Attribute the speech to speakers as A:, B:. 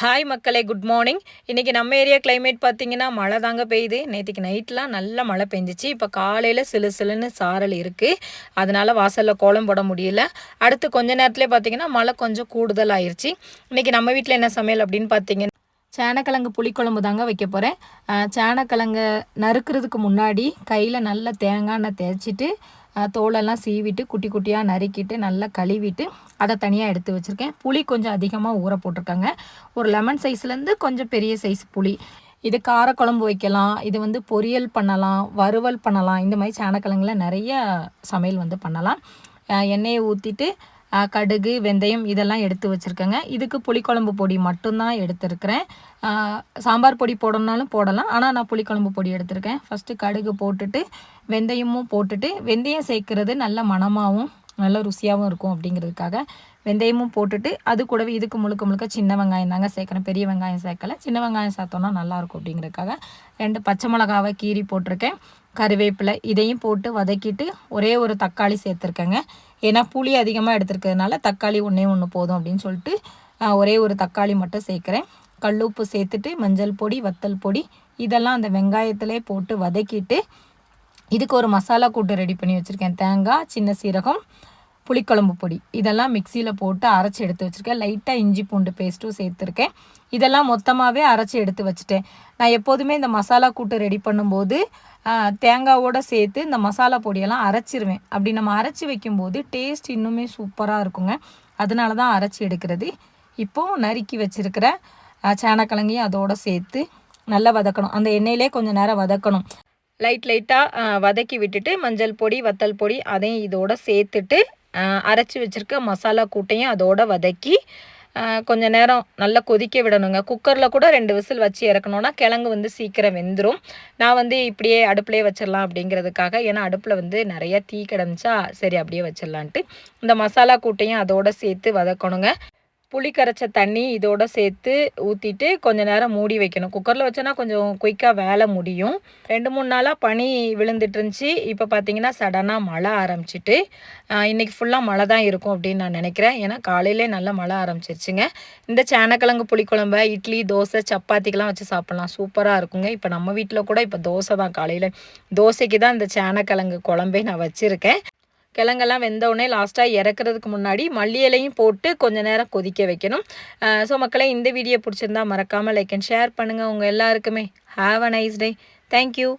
A: Hi மக்களே good morning இன்றைக்கி நம்ம ஏரியா கிளைமேட் பார்த்தீங்கன்னா மழை தாங்க பெய்யுது. நேற்றுக்கு நைட்லாம் நல்ல மழை பெஞ்சிச்சு. இப்போ காலையில் சிலு சிலுன்னு சாரல் இருக்குது அதனால் வாசலில் கோலம் போட முடியல. அடுத்து கொஞ்ச நேரத்துலேயே பார்த்தீங்கன்னா மழை கொஞ்சம் கூடுதல் ஆயிடுச்சு இன்றைக்கி நம்ம வீட்டில் என்ன சமையல் அப்படின்னு பார்த்தீங்கன்னா சேனக்கிழங்கு புளிக்குழம்பு தாங்க வைக்க போகிறேன் சேனக்கிழங்கு நறுக்கிறதுக்கு முன்னாடி கையில் நல்லா தேங்காய் எண்ணெய் தேய்ச்சிட்டு தோலெல்லாம் சீவிட்டு குட்டி குட்டியாக நறுக்கிட்டு நல்லா கழுவிட்டு அதை தனியாக எடுத்து வச்சுருக்கேன். புளி கொஞ்சம் அதிகமாக ஊற போட்டிருக்காங்க. ஒரு லெமன் சைஸ்லேருந்து கொஞ்சம் பெரிய சைஸ் புளி. இது காரக்குழம்பு வைக்கலாம் இது வந்து பொரியல் பண்ணலாம் வறுவல் பண்ணலாம். இந்த மாதிரி சேனக்கிழங்குல நிறைய சமையல் வந்து பண்ணலாம். எண்ணெயை ஊற்றிட்டு கடுகு வெந்தயம் இதெல்லாம் எடுத்து வச்சுருக்கேங்க. இதுக்கு புளிக்குழம்பு பொடி மட்டும்தான் எடுத்துருக்கிறேன். சாம்பார் பொடி போடணுன்னாலும் போடலாம். ஆனால் நான் புளிக்குழம்பு பொடி எடுத்திருக்கேன். ஃபஸ்ட்டு கடுகு போட்டுட்டு வெந்தயமும் போட்டுட்டு வெந்தயம் சேர்க்குறது நல்ல மணமாகவும் நல்லா ருசியாகவும் இருக்கும் அப்படிங்கிறதுக்காக வெந்தயமும் போட்டுட்டு அது கூடவே இதுக்கு முழுக்க முழுக்க சின்ன வெங்காயம் தாங்க சேர்க்குறேன் பெரிய வெங்காயம் சேர்க்கலை. சின்ன வெங்காயம் சேர்த்தோன்னா நல்லாயிருக்கும் அப்படிங்கிறதுக்காக ரெண்டு பச்சை மிளகாவை கீரி போட்டிருக்கேன். கருவேப்பிலை இதையும் போட்டு வதக்கிட்டு ஒரே ஒரு தக்காளி சேர்த்துருக்கேங்க. ஏன்னா புளி அதிகமாக எடுத்துருக்கிறதுனால தக்காளி ஒன்றே ஒன்று போதும் அப்படின்னு சொல்லிட்டு ஒரே ஒரு தக்காளி மட்டும் சேர்க்குறேன். கல்லுப்பு சேர்த்துட்டு மஞ்சள் பொடி வத்தல் பொடி இதெல்லாம் அந்த வெங்காயத்திலே போட்டு வதக்கிட்டு இதுக்கு ஒரு மசாலா கூட்டு ரெடி பண்ணி வச்சுருக்கேன். தேங்காய் சின்ன சீரகம் புளிக்குழம்பு பொடி. இதெல்லாம் மிக்சியில் போட்டு அரைச்சி எடுத்து வச்சுருக்கேன். லைட்டாக இஞ்சி பூண்டு பேஸ்ட்டும் சேர்த்துருக்கேன். இதெல்லாம் மொத்தமாகவே அரைச்சி எடுத்து வச்சுட்டேன். நான் எப்போதுமே இந்த மசாலா கூட்டு ரெடி பண்ணும்போது தேங்காவோடு சேர்த்து இந்த மசாலா பொடியெல்லாம் அரைச்சிருவேன். அப்படி நம்ம அரைச்சி வைக்கும்போது டேஸ்ட் இன்னுமே சூப்பராக இருக்குங்க. அதனால தான் அரைச்சி எடுக்கிறது. இப்போது நறுக்கி வச்சுருக்கிற சேனக்கிழங்கையும் அதோடு சேர்த்து நல்லா வதக்கணும். அந்த எண்ணெயிலே கொஞ்சம் நேரம் வதக்கணும். லைட் லைட்டாக வதக்கி விட்டுட்டு மஞ்சள் பொடி வத்தல் பொடி அதையும் இதோட சேர்த்துட்டு அரைச்சி வச்சுருக்க மசாலா கூட்டையும் அதோட வதக்கி கொஞ்ச நேரம் நல்லா கொதிக்க விடணுங்க. குக்கரில் கூட ரெண்டு விசில் வச்சு இறக்கணுன்னா கிழங்கு வந்து சீக்கிரம் வெந்துடும் நான் வந்து இப்படியே அடுப்புலேயே வச்சிடலாம் அப்படிங்கிறதுக்காக ஏன்னா அடுப்பில் வந்து நிறைய தீ கிடந்துச்சா சரி அப்படியே வச்சிடலான்ட்டு இந்த மசாலா கூட்டையும் அதோடு சேர்த்து வதக்கணுங்க. புளி கரைச்ச தண்ணி இதோட சேர்த்து ஊற்றிட்டு கொஞ்ச நேரம் மூடி வைக்கணும். குக்கரில் வச்சோன்னா கொஞ்சம் குயிக்காக வேலை முடியும். ரெண்டு மூணு நாளாக பனி விழுந்துட்டு இருந்துச்சு இப்போ பார்த்தீங்கன்னா சடனாக மழை ஆரம்பிச்சிட்டு இன்றைக்கி ஃபுல்லாக மழை தான் இருக்கும் அப்படின்னு நான் நினைக்கிறேன். ஏன்னா காலையிலே நல்லா மழை ஆரம்பிச்சிருச்சுங்க. இந்த சேனக்கிழங்கு புளிக்குழம்ப இட்லி தோசை சப்பாத்திக்கெலாம் வச்சு சாப்பிட்லாம். சூப்பராக இருக்குங்க. இப்போ நம்ம வீட்டில் கூட இப்போ தோசை தான். காலையில் தோசைக்கு தான் இந்த சேனக்கிழங்கு குழம்பே நான் வச்சுருக்கேன். கிழங்கெல்லாம் வெந்தவுடனே லாஸ்ட்டாக இறக்குறதுக்கு முன்னாடி மல்லி இலையும் போட்டு கொஞ்சம் நேரம் கொதிக்க வைக்கணும். ஸோ மக்களே இந்த வீடியோ பிடிச்சிருந்தா மறக்காமல் லைக் அண்ட் ஷேர் பண்ணுங்கள் உங்கள் எல்லாருக்குமே have a nice day thank you